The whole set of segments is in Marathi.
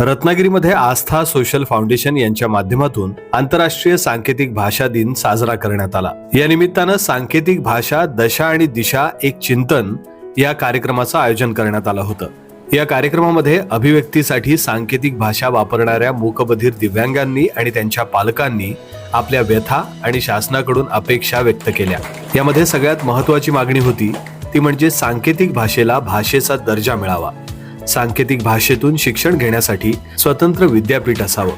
रत्नागिरीमध्ये आस्था सोशल फाउंडेशन यांच्या माध्यमातून आंतरराष्ट्रीय सांकेतिक भाषा दिन साजरा करण्यात आला. या निमित्तानं सांकेतिक भाषा दशा आणि दिशा एक चिंतन या कार्यक्रमाचं आयोजन करण्यात आलं होतं. या कार्यक्रमामध्ये अभिव्यक्तीसाठी सांकेतिक भाषा वापरणाऱ्या मूकबधीर दिव्यांगांनी आणि त्यांच्या पालकांनी आपल्या व्यथा आणि शासनाकडून अपेक्षा व्यक्त केल्या. यामध्ये सगळ्यात महत्वाची मागणी होती ती म्हणजे सांकेतिक भाषेला भाषेचा दर्जा मिळावा. सांकेतिक भाषेतून शिक्षण घेण्यासाठी स्वतंत्र विद्यापीठ असावं.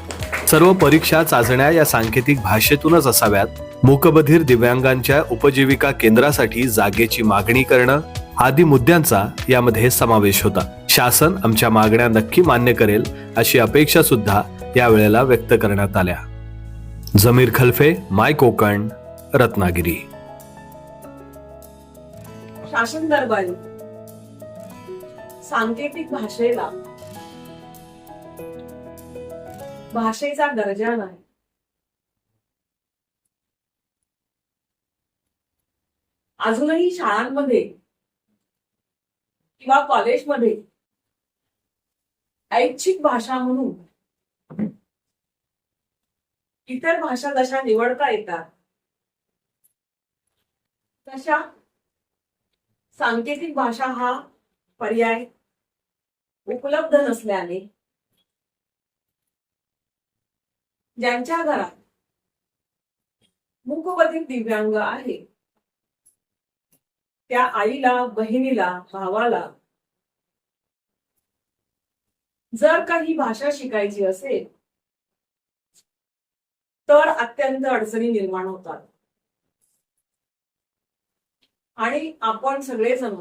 सर्व परीक्षा चाचण्या या सांकेतिक भाषेतूनच असाव्यात. मूकबधीर दिव्यांगांच्या उपजीविका केंद्रासाठी जागेची मागणी करणं आदी मुद्द्यांचा यामध्ये समावेश होता. शासन आमच्या मागण्या नक्की मान्य करेल अशी अपेक्षा सुद्धा यावेळेला व्यक्त करण्यात आल्या. जमीर खलफे माय कोकण रत्नागिरी. शासन दरबारी. सांकेतिक भाषेला भाषेचा दर्जा नाही. अजूनही शाळांमध्ये किंवा कॉलेजमध्ये ऐच्छिक भाषा म्हणून इतर भाषा जशा निवडता येतात तशा सांकेतिक भाषा हा पर्याय. उपलब्ध नसल्याने ज्यांच्या घरात मुकबधित दिव्यांग आहे त्या आईला बहिणीला भावाला जर काही भाषा शिकायची असेल तर अत्यंत अडचणी निर्माण होतात. आणि आपण सगळेजण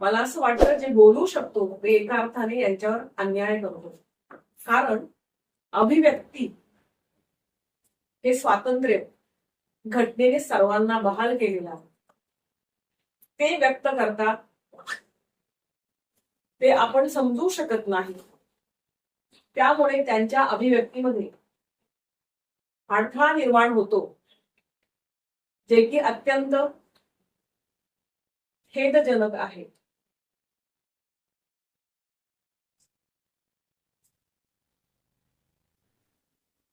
मला असं वाटतं जे बोलू शकतो ते एका अर्थाने यांच्यावर अन्याय करतो. कारण अभिव्यक्ती हे स्वातंत्र्य घटनेने सर्वांना बहाल केलेलं आहे. ते व्यक्त करतात. ते आपण समजू शकत नाही. त्यामुळे त्यांच्या अभिव्यक्तीमध्ये अडथळा निर्माण होतो. जे की अत्यंत खेदजनक आहे.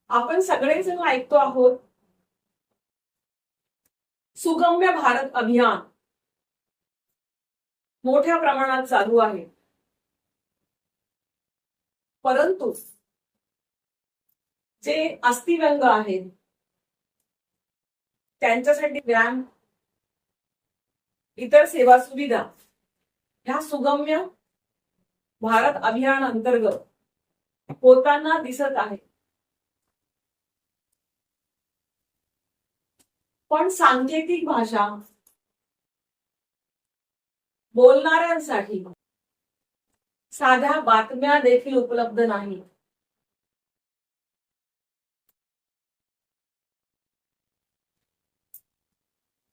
आपण सगळेजण ऐकतो आहोत. सुगम्य भारत अभियान मोठ्या प्रमाणात चालू आहे. परंतु जे अस्थिव्यंग आहेत त्यांच्यासाठी व्यायाम इतर सेवा सुविधा ह्या सुगम्य भारत अभियान अंतर्गत होताना दिसत आहे पण सांकेतिक भाषा बोलणाऱ्यांसाठी साध्या बातम्या देखील उपलब्ध नाही.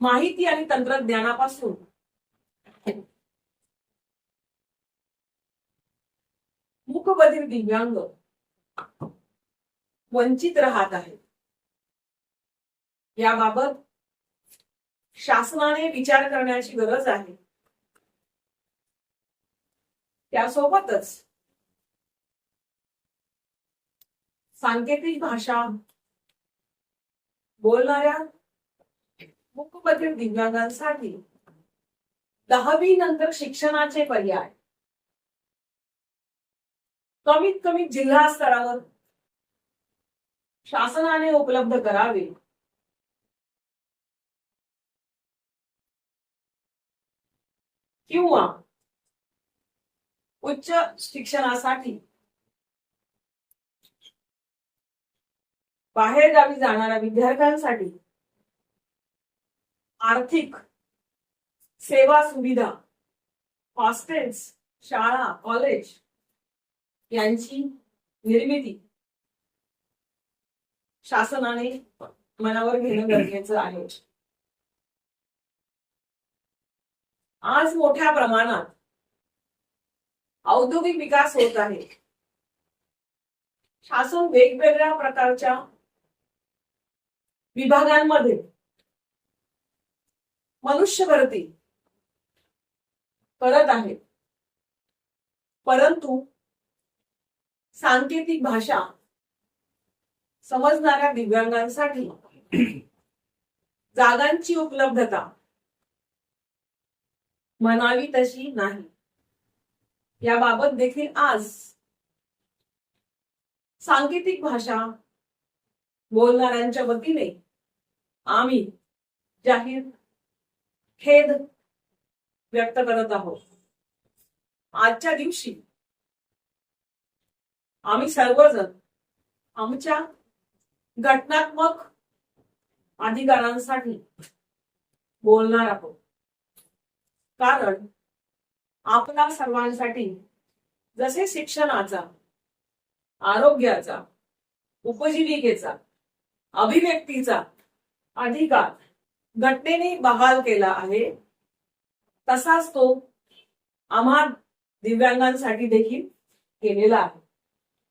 माहिती आणि तंत्रज्ञानापासून. मूकबधीर दिव्यांग वंचित राहत आहेत. याबाबत शासनाने विचार करण्याची गरज आहे. त्यासोबतच सांकेतिक भाषा बोलणाऱ्या मूकबधीर दिव्यांगांसाठी दहावी नंतर शिक्षणाचे पर्याय. कमीत कमी जिल्हा स्तरावर शासनाने उपलब्ध करावे. किंवा उच्च शिक्षणासाठी बाहेरगावी जाणाऱ्या विद्यार्थ्यांसाठी आर्थिक सेवा सुविधा हॉस्टेल्स शाळा कॉलेज यांची निर्मिती शासनाने मनावर घेणं गरजेचं आहे. आज मोठ्या प्रमाणात औद्योगिक विकास होत आहे. शासन वेगवेगळ्या प्रकारच्या विभागांमध्ये मनुष्य भरती करत आहे. परंतु सांकेतिक भाषा समजणाऱ्या दिव्यांगांसाठी जागांची उपलब्धता म्हणावी तशी नाही. याबाबत देखील आज सांकेतिक भाषा बोलणाऱ्यांच्या वतीने आम्ही जाहीर खेद व्यक्त करत आहोत. आजच्या दिवशी आम्ही सर्वजण आमच्या घटनात्मक अधिकारांसाठी बोलणार आहोत. कारण आपला सर्वांसाठी जसे शिक्षणाचा आरोग्याचा उपजीविकेचा अभिव्यक्तीचा अधिकार घटनेने बहाल केला आहे तसाच तो आम्हा दिव्यांगांसाठी देखील केलेला आहे.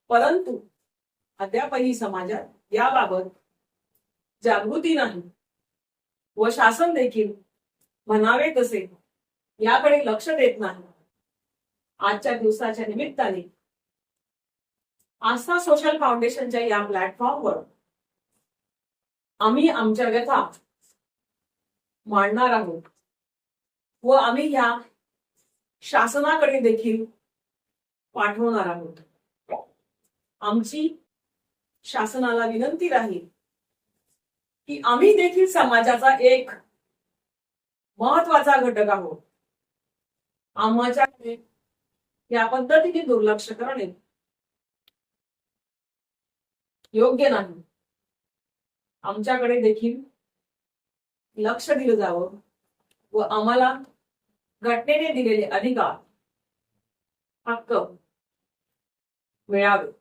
परंतु अद्यापही समाजात याबाबत जागृती नाही व शासन देखील म्हणावे तसे याकडे लक्ष देत नाही. आजच्या दिवसाच्या निमित्ताने आस्था सोशल फाउंडेशनच्या या प्लॅटफॉर्मवर आम्ही आमच्या व्यथा मांडणार आहोत. व आम्ही ह्या शासनाकडे देखील पाठवणार आहोत. आमची शासनाला विनंती राहील की आम्ही देखील समाजाचा एक महत्त्वाचा घटक आहोत. आम्हाच्याकडे या पद्धतीने दुर्लक्ष करणे योग्य नाही. आमच्याकडे देखील लक्ष दिलं जावं व आम्हाला घटनेने दिलेले अधिकार हक्क मिळावे.